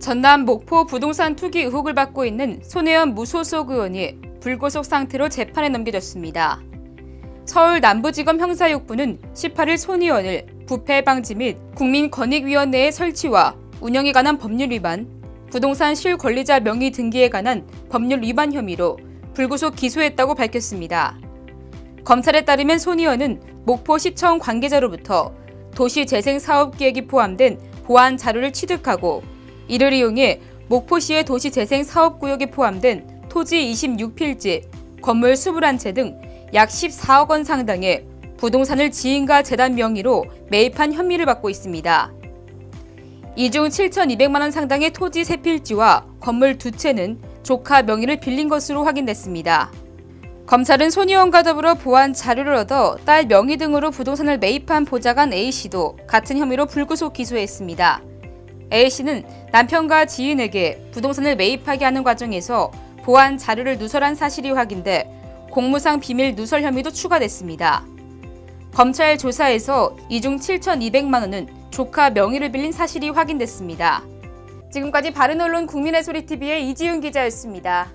전남 목포 부동산 투기 의혹을 받고 있는 손혜원 무소속 의원이 불구속 상태로 재판에 넘겨졌습니다. 서울 남부지검 형사육부는 18일 손 의원을 부패 방지 및 국민권익위원회의 설치와 운영에 관한 법률 위반, 부동산 실권리자 명의 등기에 관한 법률 위반 혐의로 불구속 기소했다고 밝혔습니다. 검찰에 따르면 손 의원은 목포시청 관계자로부터 도시재생사업계획이 포함된 보안 자료를 취득하고 이를 이용해 목포시의 도시재생 사업구역에 포함된 토지 26필지, 건물 21채 등 약 14억 원 상당의 부동산을 지인과 재단 명의로 매입한 혐의를 받고 있습니다. 이 중 7,200만 원 상당의 토지 3필지와 건물 2채는 조카 명의를 빌린 것으로 확인됐습니다. 검찰은 손 의원과 더불어 보안 자료를 얻어 딸 명의 등으로 부동산을 매입한 보좌관 A씨도 같은 혐의로 불구속 기소했습니다. A씨는 남편과 지인에게 부동산을 매입하게 하는 과정에서 보안 자료를 누설한 사실이 확인돼 공무상 비밀 누설 혐의도 추가됐습니다. 검찰 조사에서 이중 7,200만 원은 조카 명의를 빌린 사실이 확인됐습니다. 지금까지 바른언론 국민의 소리 TV의 이지윤 기자였습니다.